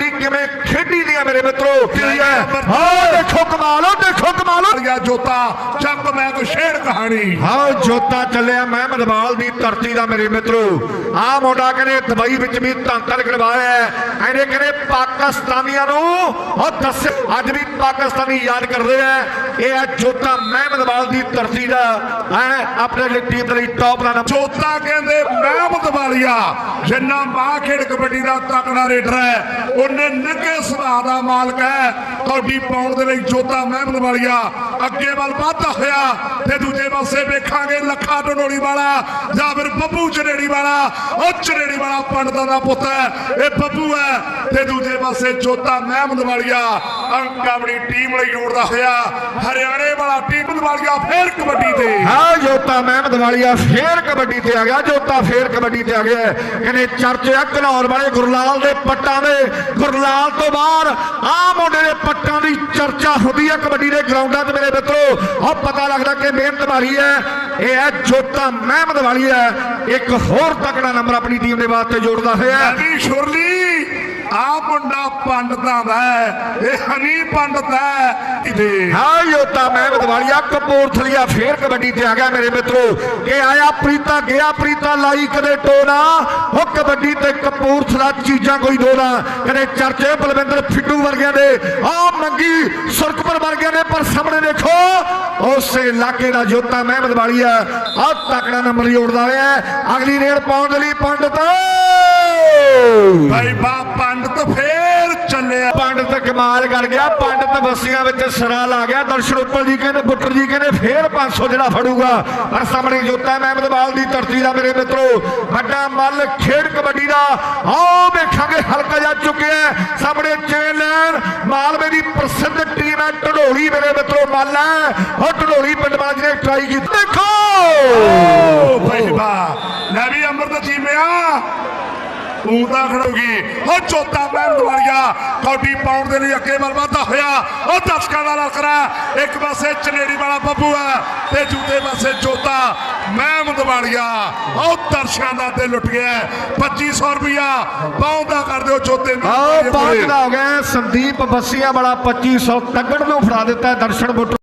ਹੈ ਮੇਰੇ ਮਿੱਤਰੋ? ਕੀ ਹੈ? ਹਾਂ ਦੇਖੋ ਕਮਾਲ ਦੇਖੋ ਕਮਾਲ ਗਿਆ ਜੋਤਾ ਚੱਕ ਮੈਂ ਕੋਈ ਸ਼ੇਰ ਕਹਾਣੀ। ਹਾਂ ਜੋਤਾ ਚੱਲਿਆ ਮਹਿਮਦ ਵਾਲ ਦੀ ਧਰਤੀ ਦਾ ਮੇਰੇ ਮਿੱਤਰੋ। ਆ ਮੁੰਡਾ ਕਹਿੰਦੇ ਦੁਬਈ ਵਿੱਚ ਵੀ ਧੰਤਰ ਕਰਵਾਇਆ ਹੈ। ਇਹਨੇ ਕਹਿੰਦੇ ਪਾਕਿਸਤਾਨੀਆਂ ਨੂੰ ਉਹ ਦੱਸ ਅੱਜ ਵੀ ਪਾਕਿਸਤਾਨੀ ਯਾਦ ਕਰਦੇ ਆ। ਇਹ ਹੈ ਜੋਤਾ ਮਹਿਮਦ ਵਾਲ ਦੀ ਧਰਤੀ ਦਾ ਹੈ ਆਪਣੇ ਲਈ ਟੀਮ ਦੇ ਲਈ ਟੌਪ ਦਾ ਜੋਤਾ ਕਹਿੰਦੇ ਮਹਿਮਦ ਵਾਲੀਆ, ਜਿੰਨਾ ਮਾਂ ਕਬੱਡੀ ਦਾ ਤਕੜਾ ਰੇਡਰ ਹੈ, ਉਹਨੇ ਨਿੱਘੇ ਸੁਭਾਅ ਦਾ ਮਾਲਕ ਹੈ। ਕੌਡੀ ਪਾਉਣ ਦੇ ਲਈ ਜੋਤਾ ਮਹਿਮਦ ਵਾਲੀਆ, ਅੱਗੇ ਵੱਲ ਵਧਦਾ ਹੋਇਆ, ਤੇ ਦੂਜੇ ਪਾਸੇ ਵੇਖਾਂਗੇ ਲੱਖਾ ਢਨੋੜੀ ਵਾਲਾ, ਜਾਂ ਫਿਰ ਬੱਬੂ ਚਨੇੜੀ ਵਾਲਾ, ਉਹ ਚਨੇੜੀ ਵਾਲਾ ਪੰਡਤਾਂ ਦਾ ਪੁੱਤ ਹੈ, ਇਹ ਬੱਬੂ ਹੈ। ਤੇ ਦੂਜੇ ਪਾਸੇ ਜੋਤਾ ਮਹਿਮਦ ਵਾਲੀਆ, ਅੰਕ ਆਪਣੀ ਟੀਮ ਲਈ ਜੋੜਦਾ ਹੋਇਆ, ਹਰਿਆਣੇ ਵਾਲਾ ਟੀਮ ਵਾਲੀਆ ਫੇਰ ਕਬੱਡੀ ਤੇ। ਹਾਂ। ਜੋਤਾ ਮਹਿਮਦ ਵਾਲੀਆ ਫੇਰ ਕਬੱਡੀ ਤੇ ਆ ਗਿਆ ਜੋਤਾ ਫੇਰ ਕਬੱਡੀ ਤੇ ਆ ਗਿਆ। ਕਹਿੰਦੇ ਚਰਚੇ ਆ ਘਨੌਰ ਵਾਲੇ ਗੁਰਲਾਲ ਦੇ ਪੱਟਾਂ ਦੇ, ਗੁਰਲਾਲ ਤੋਂ ਬਾਹਰ ਆ ਮੁੰਡੇ ਦੇ ਪੱਟਾਂ ਦੀ ਚਰਚਾ ਹੁੰਦੀ ਹੈ ਕਬੱਡੀ ਦੇ ਗਰਾਊਂਡਾਂ 'ਤੇ ਮੇਰੇ ਮਿੱਤਰੋ। ਉਹ ਪਤਾ ਲੱਗਦਾ ਕਿ ਮਿਹਨਤ ਵਾਲੀ ਹੈ, ਇਹ ਹੈ ਜੋਤਾ ਮਹਿਮਦ ਵਾਲੀ ਹੈ। ਇੱਕ ਹੋਰ ਤਕੜਾ ਨੰਬਰ ਆਪਣੀ ਟੀਮ ਦੇ ਵਾਸਤੇ ਜੋੜਦਾ ਹੋਇਆ ਹੈ। ਸ਼ੁਰਲੀ। ਆ ਮੁੰਡਾ ਪੰਡਤਾਂ ਦਾ ਇਹ ਹਨੀ ਪੰਡਤ ਹੈ, ਇਹਦੇ। ਹਾਂ ਜੋਤਾ ਮਹਿਮਦ ਵਾਲੀਆ ਕਪੂਰਥਲੀਆ ਫੇਰ ਕਬੱਡੀ ਤੇ ਆ ਗਿਆ ਮੇਰੇ ਮਿੱਤਰੋ। ਇਹ ਆਇਆ ਪ੍ਰੀਤਾ, ਗਿਆ ਪ੍ਰੀਤਾ ਲਾਈ ਕਦੇ ਟੋਨਾ। ਉਹ ਕਬੱਡੀ ਤੇ ਕਪੂਰਥਲਾ ਚੀਜ਼ਾਂ ਕੋਈ ਦੋਨਾ ਕਦੇ ਚਰਚੇ ਬਲਵਿੰਦਰ ਫਿੱਟੂ ਵਰਗਿਆਂ ਦੇ ਆ ਮੰਗੀ ਸੁਰਖਪੁਰ ਵਰਗਿਆਂ ਦੇ, ਪਰ ਸਾਹਮਣੇ ਦੇਖੋ, ਉਸੇ ਇਲਾਕੇ ਦਾ ਜੋਤਾ ਮਹਿਮਦ ਵਾਲੀਆ ਆ। ਤਕੜਾ ਨੰਬਰ ਜੋੜਦਾ ਹੋਇਆ ਅਗਲੀ ਰੇਡ ਪਾਉਣ ਦੇ ਲਈ ਪੰਡਤ। ਭਾਈ ਬਾ ਪੰਡਤ ਫੇਰ ਚੱਲਿਆ। ਪੰਡਤ ਕਮਾਲ ਕਰ ਗਿਆ ਪੰਡਤ ਬੱਸੀਆਂ ਵਿੱਚ ਸਰਾ ਲਾ ਗਿਆ ਦਰਸ਼ਨ ਉੱਪਲ ਜੀ ਕਹਿੰਦੇ ਬੁੱਟਰ ਜੀ ਕਹਿੰਦੇ ਫੇਰ 500 ਜਿਹੜਾ ਫੜੂਗਾ। ਪਰ ਸਾਹਮਣੇ ਜੋਤਾ ਮਹਿਮਦਵਾਲ ਦੀ ਧਰਤੀ ਦਾ ਮੇਰੇ ਮਿੱਤਰੋ ਵੱਡਾ ਮੱਲ ਖੇਡ ਕਬੱਡੀ ਦਾ। ਆਓ ਵੇਖਾਂਗੇ ਹਲਕਾ ਜਾ ਚੁੱਕਿਆ। ਸਾਹਮਣੇ ਚੇਲਨ ਮਾਲਵੇ ਦੀ ਪ੍ਰਸਿੱਧ ਟੀਮ ਹੈ ਢਡੋਲੀ ਮੇਰੇ ਮਿੱਤਰੋ ਮੱਲ ਹੈ। ਉਹ ਢਡੋਲੀ ਪਿੰਡ ਵਾਲਾ ਜਿਹਨੇ ਟਰਾਈ ਕੀਤੀ। ਦੇਖੋ ਓ ਭਾਈ ਬਾ ਲੈ ਵੀ ਅੰਮ੍ਰਿਤ ਜੀਵਿਆ ਤੂੰ ਤਾਂ ਖੜੋਗੀ। ਉਹ ਚੋਤਾ ਮਹਿਮਦ ਵਾਲੀਆ ਕੌਡੀ ਪਾਉਣ ਦੇ ਲਈ ਅੱਗੇ ਵੱਲ ਵਧਦਾ ਹੋਇਆ। ਉਹ ਦਸਕਾਂ ਦਾ ਲਕਰਾ ਇੱਕ ਪਾਸੇ ਚਨੇੜੀ ਵਾਲਾ ਬੱਬੂ ਹੈ ਤੇ ਦੂਜੇ ਪਾਸੇ ਜੋਤਾ ਮਹਿਮ ਦਵਾਲੀਆ ਉਹ ਦਰਸ਼ਕਾਂ ਦਾ ਤੇ ਲੁੱਟ ਗਿਆ 2500 ਰੁਪਇਆ ਪਾਉਂਦਾ ਕਰ ਦਿਓ ਚੋਤੇ ਆਓ ਮਹਿਮਦ ਵਾਲੀਏ ਹੋ ਗਿਆ ਸੰਦੀਪ ਬੱਸੀਆਂ ਵਾਲਾ 2500 ਤੱਗੜ ਨੂੰ ਫੜਾ ਦਿੱਤਾ ਦਰਸ਼ਨ ਬੁੱਟਰ